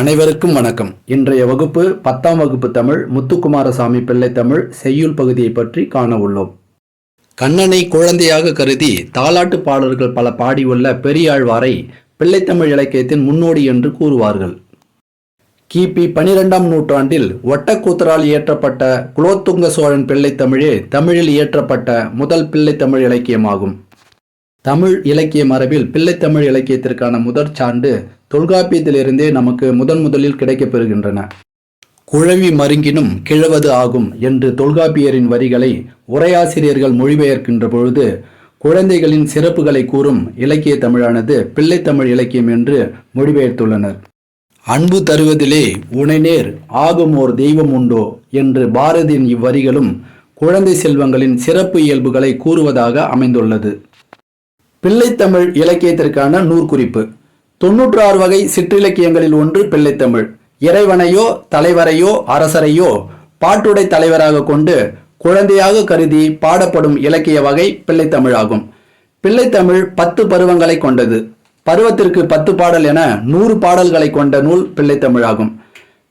அனைவருக்கும் வணக்கம். இன்றைய வகுப்பு பத்தாம் வகுப்பு தமிழ் முத்துக்குமாரசாமி பிள்ளை தமிழ் செய்யுள் பகுதியை பற்றி காண உள்ளோம். கண்ணனை குழந்தையாக கருதி தாலாட்டு பாடல்கள் பல பாடியுள்ள பெரியாழ்வாரை பிள்ளைத்தமிழ் இலக்கியத்தின் முன்னோடி என்று கூறுவார்கள். கிபி பனிரெண்டாம் நூற்றாண்டில் ஒட்டக்கூத்தரால் இயற்றப்பட்ட குலோத்துங்க சோழன் பிள்ளைத்தமிழே தமிழில் இயற்றப்பட்ட முதல் பிள்ளைத்தமிழ் இலக்கியமாகும். தமிழ் இலக்கிய மரபில் பிள்ளைத்தமிழ் இலக்கியத்திற்கான முதற் சான்று தொல்காப்பியத்திலிருந்தே நமக்கு முதன் முதலில் கிடைக்கப்பெறுகின்றன. குழவி மருங்கினும் கிழவது ஆகும் என்று தொல்காப்பியரின் வரிகளை உரையாசிரியர்கள் மொழிபெயர்க்கின்ற பொழுது குழந்தைகளின் சிறப்புகளை கூறும் இலக்கிய தமிழானது பிள்ளைத்தமிழ் இலக்கியம் என்று மொழிபெயர்த்துள்ளனர். அன்பு தருவதிலே உனைநேர் ஆகும் ஓர் தெய்வம் உண்டோ என்று பாரதியின் இவ்வரிகளும் குழந்தை செல்வங்களின் சிறப்பு இயல்புகளை கூறுவதாக அமைந்துள்ளது. பிள்ளைத்தமிழ் இலக்கியத்திற்கான நூற்குறிப்பு. தொன்னூற்று ஆறு வகை சிற்றிலக்கியங்களில் ஒன்று பிள்ளைத்தமிழ் இறைவனையோ தலைவரையோ அரசரையோ பாட்டுடை தலைவராக கொண்டு குழந்தையாக கருதி பாடப்படும் இலக்கிய வகை பிள்ளைத்தமிழாகும் பிள்ளைத்தமிழ் பத்து பருவங்களை கொண்டது. பருவத்திற்கு பத்து பாடல் என நூறு பாடல்களை கொண்ட நூல் பிள்ளைத்தமிழாகும்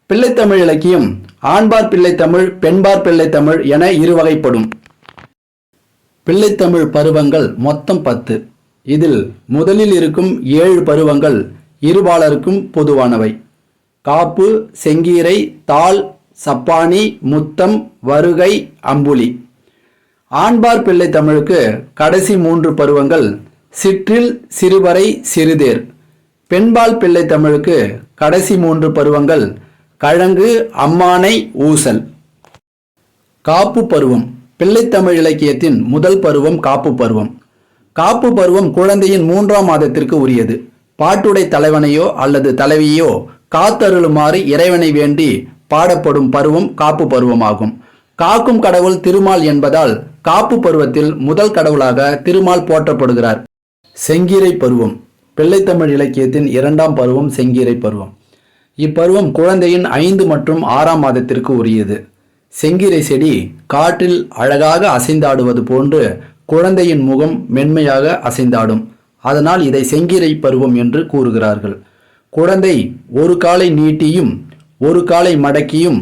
பிள்ளைத்தமிழ் இலக்கியம் ஆண்பார் பிள்ளைத்தமிழ் பெண்பார் பிள்ளைத்தமிழ் என இரு வகைப்படும் பிள்ளைத்தமிழ் பருவங்கள் மொத்தம் பத்து. இதில் முதலில் இருக்கும் ஏழு பருவங்கள் இருபாலருக்கும் பொதுவானவை. காப்பு செங்கீரை தாள் சப்பானி முத்தம் வருகை அம்புலி. ஆண்பார் பிள்ளை தமிழுக்கு கடைசி மூன்று பருவங்கள் சிற்றில் சிறுவரை சிறுதேர். பெண்பால் பிள்ளை தமிழுக்கு கடைசி மூன்று பருவங்கள் கழங்கு அம்மானை ஊசல். காப்பு பருவம். பிள்ளைத்தமிழ் இலக்கியத்தின் முதல் பருவம் காப்பு பருவம். காப்பு பருவம் குழந்தையின் மூன்றாம் மாதத்திற்கு உரியது. பாட்டுடை தலைவனையோ அல்லது தலைவியோ காத்தருளுமாறு இறைவனை வேண்டி பாடப்படும் பருவம் காப்பு பருவமாகும். காக்கும் கடவுள் திருமால் என்பதால் காப்பு பருவத்தில் முதல் கடவுளாக திருமால் போற்றப்படுகிறார். செங்கீரை பருவம். பிள்ளைத்தமிழ் இலக்கியத்தின் இரண்டாம் பருவம் செங்கீரை பருவம். இப்பருவம் குழந்தையின் ஐந்து மற்றும் ஆறாம் மாதத்திற்கு உரியது. செங்கீரை செடி காற்றில் அழகாக அசைந்தாடுவது போன்று குழந்தையின் முகம் மென்மையாக அசைந்தாடும். அதனால் இதை செங்கீரை பருவம் என்று கூறுகிறார்கள். குழந்தை ஒரு காலை நீட்டியும் ஒரு காலை மடக்கியும்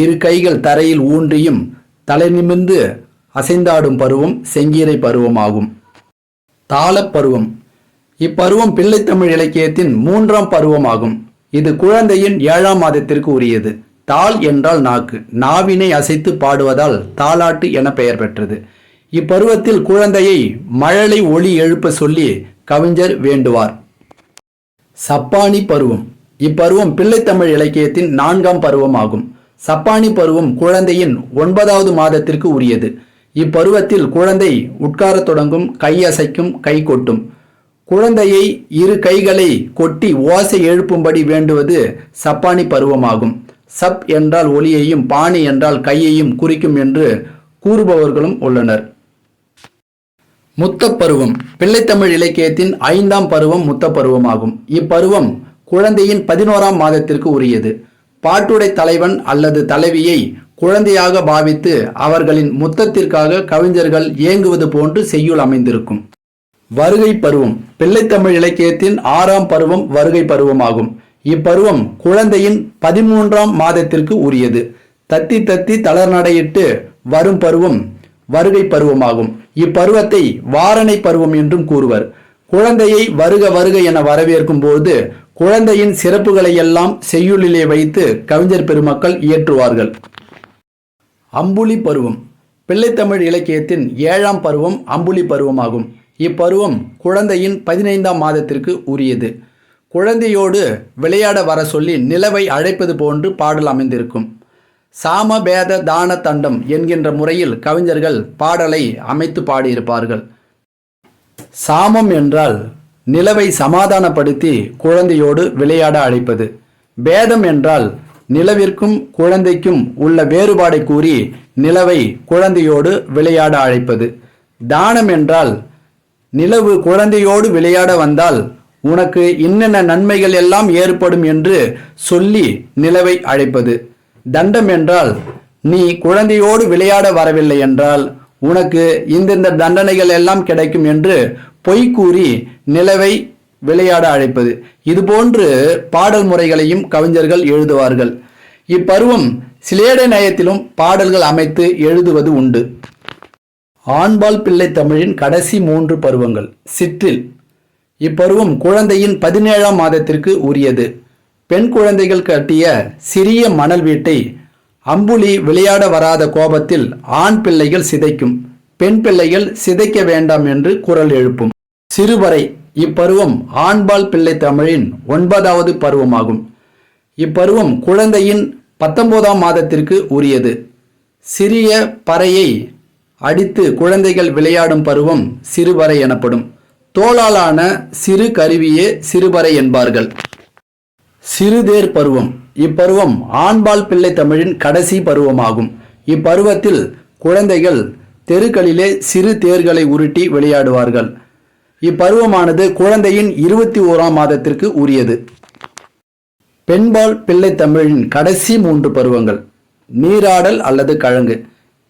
இரு கைகள் தரையில் ஊன்றியும் தலை நிமிர்ந்து அசைந்தாடும் பருவம் செங்கீரை பருவமாகும். தாளப்பருவம் இப்பருவம் பிள்ளைத்தமிழ் இலக்கியத்தின் மூன்றாம் பருவமாகும். இது குழந்தையின் ஏழாம் மாதத்திற்கு உரியது. தாள் என்றால் நாக்கு. நாவினை அசைத்து பாடுவதால் தாளாட்டு என பெயர் பெற்றது. இப்பருவத்தில் குழந்தையை மழலை ஒளி எழுப்ப சொல்லி கவிஞர் வேண்டுவார். சப்பானி பருவம். இப்பருவம் பிள்ளைத்தமிழ் இலக்கியத்தின் நான்காம் பருவமாகும். சப்பானி பருவம் குழந்தையின் ஒன்பதாவது மாதத்திற்கு உரியது. இப்பருவத்தில் குழந்தை உட்காரத் தொடங்கும் கையசைக்கும் கை கொட்டும். குழந்தையை இரு கைகளை கொட்டி ஓசை எழுப்பும்படி வேண்டுவது சப்பானி பருவமாகும். சப் என்றால் ஒளியையும் பாணி என்றால் கையையும் குறிக்கும் என்று கூறுபவர்களும் உள்ளனர். முத்தப்பருவம். பிள்ளைத்தமிழ் இலக்கியத்தின் ஐந்தாம் பருவம் முத்தப்பருவமாகும். இப்பருவம் குழந்தையின் பதினோராம் மாதத்திற்கு உரியது. பாட்டுடை தலைவன் அல்லது தலைவியை குழந்தையாக பாவித்து அவர்களின் முத்தத்திற்காக கவிஞர்கள் ஏங்குவது போன்று செய்யுள் அமைந்திருக்கும். வருகை பருவம். பிள்ளைத்தமிழ் இலக்கியத்தின் ஆறாம் பருவம் வருகை பருவமாகும். இப்பருவம் குழந்தையின் பதிமூன்றாம் மாதத்திற்கு உரியது. தத்தி தத்தி தளர்நடையிட்டு வரும் பருவம் வருகை பருவமாகும். இப்பருவத்தை வாரணை பருவம் என்றும் கூறுவர். குழந்தையை வருக வருக என வரவேற்கும் போது குழந்தையின் சிறப்புகளை எல்லாம் செய்யுளிலே வைத்து கவிஞர் பெருமக்கள் இயற்றுவார்கள். அம்புலி பருவம். பிள்ளைத்தமிழ் இலக்கியத்தின் ஏழாம் பருவம் அம்புலி பருவமாகும். இப்பருவம் குழந்தையின் பதினைந்தாம் மாதத்திற்கு உரியது. குழந்தையோடு விளையாட வர சொல்லி நிலவை அழைப்பது போன்று பாடல் அமைந்திருக்கும். சாமபேத தான தண்டம் என்கின்ற முறையில் கவிஞர்கள் பாடலை அமைத்து பாடியிருப்பார்கள். சாமம் என்றால் நிலவை சமாதானப்படுத்தி குழந்தையோடு விளையாட அழைப்பது. பேதம் என்றால் நிலவிற்கும் குழந்தைக்கும் உள்ள வேறுபாடை கூறி நிலவை குழந்தையோடு விளையாட அழைப்பது. தானம் என்றால் நிலவு குழந்தையோடு விளையாட வந்தால் உனக்கு இன்னென்ன நன்மைகள் எல்லாம் ஏற்படும் என்று சொல்லி நிலவை அழைப்பது. தண்டம் என்றால் நீ குழந்தையோடு விளையாட வரவில்லை என்றால் உனக்கு இந்தந்த தண்டனைகள் எல்லாம் கிடைக்கும் என்று பொய் கூறி நிலவை விளையாட அழைப்பது. இதுபோன்று பாடல் முறைகளையும் கவிஞர்கள் எழுதுவார்கள். இப்பருவம் சிலேட நயத்திலும் பாடல்கள் அமைத்து எழுதுவது உண்டு. ஆண்பால் பிள்ளை தமிழின் கடைசி மூன்று பருவங்கள். சிற்றில். இப்பருவம் குழந்தையின் பதினேழாம் மாதத்திற்கு உரியது. பெண் குழந்தைகள் கட்டிய சிறிய மணல் வீட்டை அம்புலி விளையாட வராத கோபத்தில் ஆண் பிள்ளைகள் சிதைக்கும் பெண் பிள்ளைகள் சிதைக்க வேண்டாம் என்று குரல் எழுப்பும். சிறுவரை இப்பருவம் ஆண்பால் பிள்ளை தமிழின் ஒன்பதாவது பருவமாகும். இப்பருவம் குழந்தையின் பத்தொன்பதாம் மாதத்திற்கு உரியது. சிறிய பறையை அடித்து குழந்தைகள் விளையாடும் பருவம் சிறுவரை எனப்படும். தோளாலான சிறு கருவியே சிறுவரை என்பார்கள். சிறுதேர் பருவம். இப்பருவம் ஆண்பால் பிள்ளை தமிழின் கடைசி பருவமாகும். இப்பருவத்தில் குழந்தைகள் தெருக்களிலே சிறு தேர்களை உருட்டி விளையாடுவார்கள். இப்பருவமானது குழந்தையின் இருபத்தி ஓராம் மாதத்திற்கு உரியது. பெண்பால் பிள்ளை தமிழின் கடைசி மூன்று பருவங்கள். நீராடல் அல்லது கழங்கு.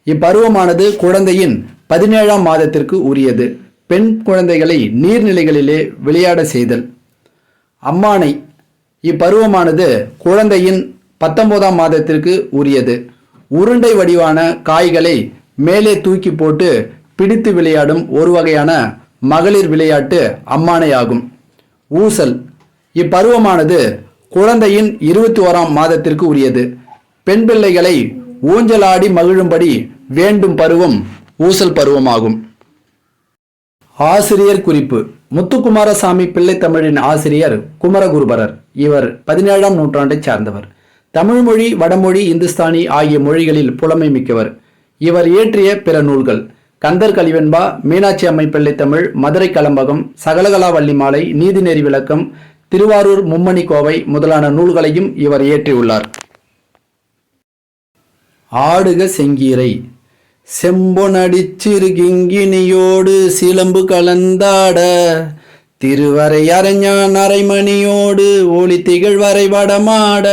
இப்பருவமானது குழந்தையின் பதினேழாம் மாதத்திற்கு உரியது. பெண் குழந்தைகளை நீர்நிலைகளிலே விளையாட செய்தல். அம்மானை இப்பருவமானது குழந்தையின் பத்தொன்பதாம் மாதத்திற்கு உரியது. உருண்டை வடிவான காய்களை மேலே தூக்கி போட்டு பிடித்து விளையாடும் ஒரு வகையான மகளிர் விளையாட்டு அம்மானை ஆகும் ஊசல். இப்பருவமானது குழந்தையின் இருபத்தி ஓராம் மாதத்திற்கு உரியது. பெண் பிள்ளைகளை ஊஞ்சலாடி மகிழும்படி வேண்டும் பருவம் ஊசல் பருவமாகும். ஆசிரியர் குறிப்பு. முத்துக்குமாரசாமி பிள்ளை தமிழின் ஆசிரியர் குமரகுருபரர். இவர் பதினேழாம் நூற்றாண்டைச் சார்ந்தவர். தமிழ்மொழி வடமொழி இந்துஸ்தானி ஆகிய மொழிகளில் புலமை மிக்கவர். இவர் இயற்றிய பிற நூல்கள் கந்தர் கலிவெண்பா மீனாட்சி அம்மை பிள்ளை தமிழ் மதுரை கலம்பகம் சகலகலா வள்ளிமாலை நீதிநெறி விளக்கம் திருவாரூர் மும்மணி கோவை முதலான நூல்களையும் இவர் இயற்றியுள்ளார். ஆடுக செங்கீரை. செம்பொனடிச்சிறு கிங்கினியோடு சிலம்பு கலந்தாட திருவரை அரைஞான் அரைமணியோடு ஒளி திகழ்வரை வடமாட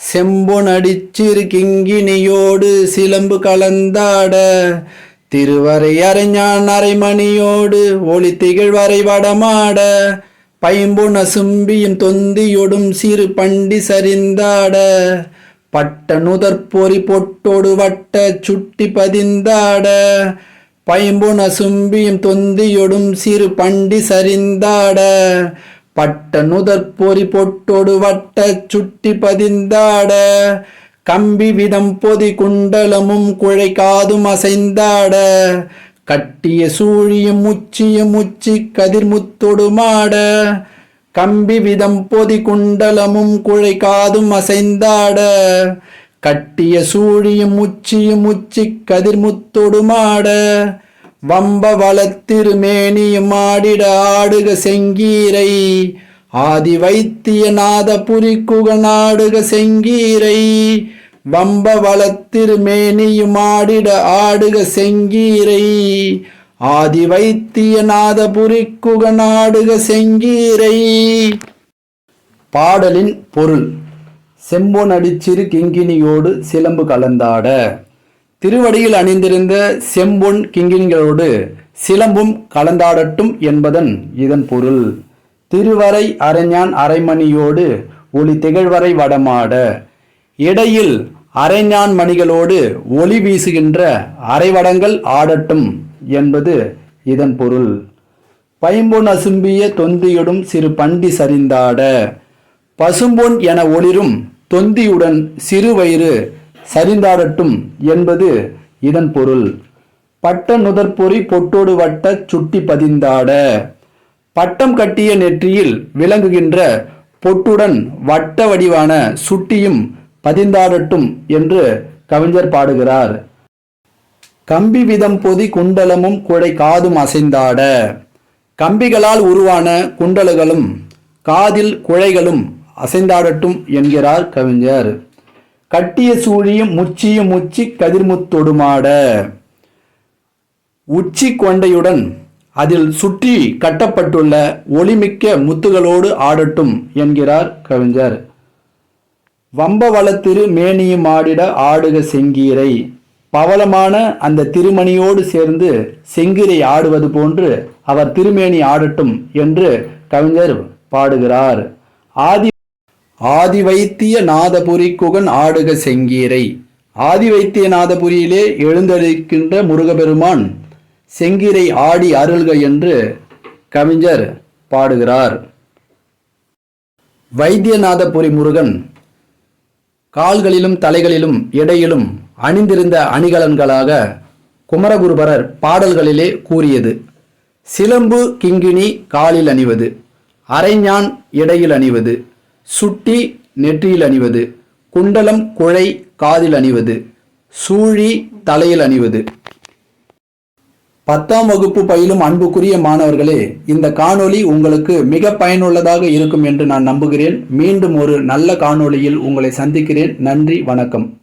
செம்பொனடிச்சிறு கிங்கினியோடு சிலம்பு கலந்தாட திருவரை அரைஞான் அரைமணியோடு ஒளி திகழ்வரை வடமாட பைம்பொன சும்பியும் தொந்தியொடும் சிறு பண்டி சரிந்தாட பட்ட நுதற்பொறி பொட்டோடு வட்ட சுட்டி பதிந்தாட பைம்புன சும்பியும் தொந்தியொடும் சிறு பண்டி சரிந்தாட பட்ட நுதற்பொறி பொட்டோடு வட்ட சுட்டி பதிந்தாட கம்பி விதம் பொதி குண்டலமும் குழை காதும் அசைந்தாட கட்டிய சூழியும் முச்சியும் முச்சி கதிர்முத்தொடுமாட கம்பி விதம் பொதி குண்டலமும் குழை காதும் அசைந்தாட. கட்டிய சூழியும் உச்சியும் உச்சி கதிர்முத்தொடுமாட வம்ப வளத்திருமேனியும் ஆடிட ஆடுக செங்கீரை. ஆதி வைத்திய நாத புரிக்குக நாடுக செங்கீரை. வம்ப வளத்திருமேனியும் ஆடிட ஆடுக செங்கீரை. ஆதி வைத்திய நாதபுரிக்குக நாடுக செங்கீரை. பாடலின் பொருள் செம்பொன் அடிச்சிறு கிங்கினியோடு சிலம்பு கலந்தாட. திருவடியில் அணிந்திருந்த செம்பொன் கிங்கினிகளோடு சிலம்பும் கலந்தாடட்டும் என்பதன் இதன் பொருள். திருவரை அரைஞான் அரைமணியோடு ஒளி திகழ்வரை வடமாட. இடையில் அரைஞான் மணிகளோடு ஒளி வீசுகின்ற அரைவடங்கள் ஆடட்டும். என்பது இதன் பொருள். பைம்பொன் அசும்பிய தொந்தியுடும் சிறு பண்டி சரிந்தாட பசும்பொன் என ஒளிரும் தொந்தியுடன் சிறு வயிறு சரிந்தாடட்டும் என்பது இதன் பொருள். பட்ட நுதற்பொறி பொட்டோடு வட்ட சுட்டி பதிந்தாட பட்டம் கட்டிய நெற்றியில் விளங்குகின்ற பொட்டுடன் வட்ட வடிவான சுட்டியும் பதிந்தாடட்டும் என்று கவிஞர் பாடுகிறார். கம்பி விதம் பொதி குண்டலமும் குழை காதும் அசைந்தாட. கம்பிகளால் உருவான குண்டலுகளும் காதில் குழைகளும் அசைந்தாடட்டும் என்கிறார் கவிஞர். கட்டிய சூழியும் முச்சியும் முச்சி கதிர்முத்தொடுமாட உச்சி கொண்டையுடன் அதில் சுற்றி கட்டப்பட்டுள்ள ஒளிமிக்க முத்துகளோடு ஆடட்டும் என்கிறார் கவிஞர். வம்பவளத்திரு மேனியும் ஆடிட ஆடுக செங்கீரை. பவளமான அந்த திருமணியோடு சேர்ந்து செங்கிரை ஆடுவது போன்று அவர் திருமேனி ஆடட்டும் என்று கவிஞர் பாடுகிறார். ஆதி ஆதி வைத்திய நாதபுரி குகன் ஆடுக செங்கீரை. ஆதி வைத்திய நாதபுரியிலே எழுந்தளிக்கின்ற முருகபெருமான் செங்கீரை ஆடி அருள்க என்று கவிஞர் பாடுகிறார். வைத்தியநாதபுரி முருகன் கால்களிலும் தலைகளிலும் இடையிலும் அணிந்திருந்த அணிகலன்களாக குமரகுருபரர் பாடல்களிலே கூறியது சிலம்பு கிங்கிணி காலில் அணிவது அரைஞான் இடையில் அணிவது சுட்டி நெற்றியில் அணிவது குண்டலம் குழை காதில் அணிவது சூழி தலையில் அணிவது. பத்தாம் வகுப்பு பயிலும் அன்புக்குரிய மாணவர்களே இந்த காணொளி உங்களுக்கு மிக பயனுள்ளதாக இருக்கும் என்று நான் நம்புகிறேன். மீண்டும் ஒரு நல்ல காணொளியில் உங்களை சந்திக்கிறேன். நன்றி வணக்கம்.